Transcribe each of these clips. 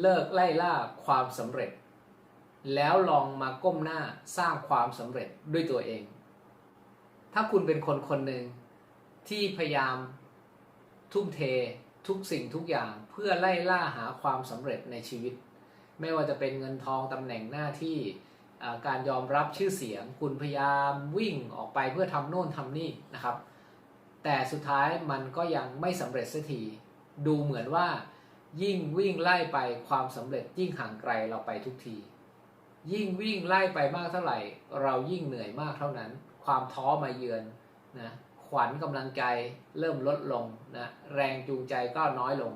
เลิกไล่ล่าความสำเร็จ แล้วลองมาก้มหน้าสร้างความสำเร็จด้วยตัวเอง ถ้าคุณเป็นคนคนหนึ่งที่พยายามทุ่มเททุกสิ่งทุกอย่างเพื่อไล่ล่าหาความสำเร็จในชีวิต ไม่ว่าจะเป็นเงินทองตำแหน่งหน้าที่การยอมรับชื่อเสียง คุณพยายามวิ่งออกไปเพื่อทำโน่นทำนี่นะครับ แต่สุดท้ายมันก็ยังไม่สำเร็จสักทีดูเหมือนว่า ยิ่งวิ่งไล่ไปความสำเร็จยิ่งห่างไกลเราไปทุกที ยิ่งวิ่งไล่ไปมากเท่าไหร่ เรายิ่งเหนื่อยมากเท่านั้น ความท้อมาเยือนนะขวัญกำลังใจเริ่มลดลงนะแรงจูงใจก็น้อยลง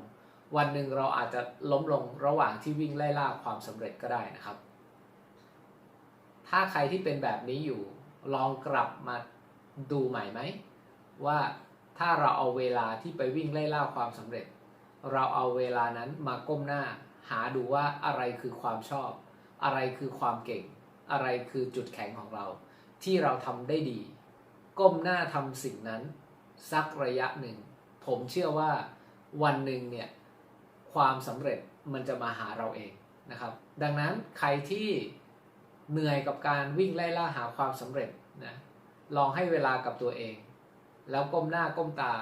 วันหนึ่งเราอาจจะล้มลงระหว่างที่วิ่งไล่ล่าความสำเร็จก็ได้นะครับ ถ้าใครที่เป็นแบบนี้อยู่ ลองกลับมาดูใหม่ไหมว่าถ้าเราเอาเวลาที่ไปวิ่งไล่ล่าความสำเร็จ เราเอาเวลานั้นมาก้มหน้า หาดูว่าอะไรคือความชอบ อะไรคือความเก่ง อะไรคือจุดแข็งของเรา ที่เราทำได้ดี ก้มหน้าทำสิ่งนั้น สักระยะหนึ่ง ผมเชื่อว่าวันหนึ่งเนี่ยความสำเร็จมันจะมาหาเราเองนะครับ ดังนั้นใครที่เหนื่อยกับการวิ่งไล่ล่าหาความสำเร็จนะลองให้เวลากับตัวเอง แล้วก้มหน้าก้มตา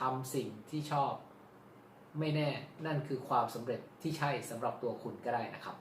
ทำสิ่งที่ชอบ ไม่แน่นั่นคือความสำเร็จที่ใช่สำหรับตัวคุณก็ได้นะครับ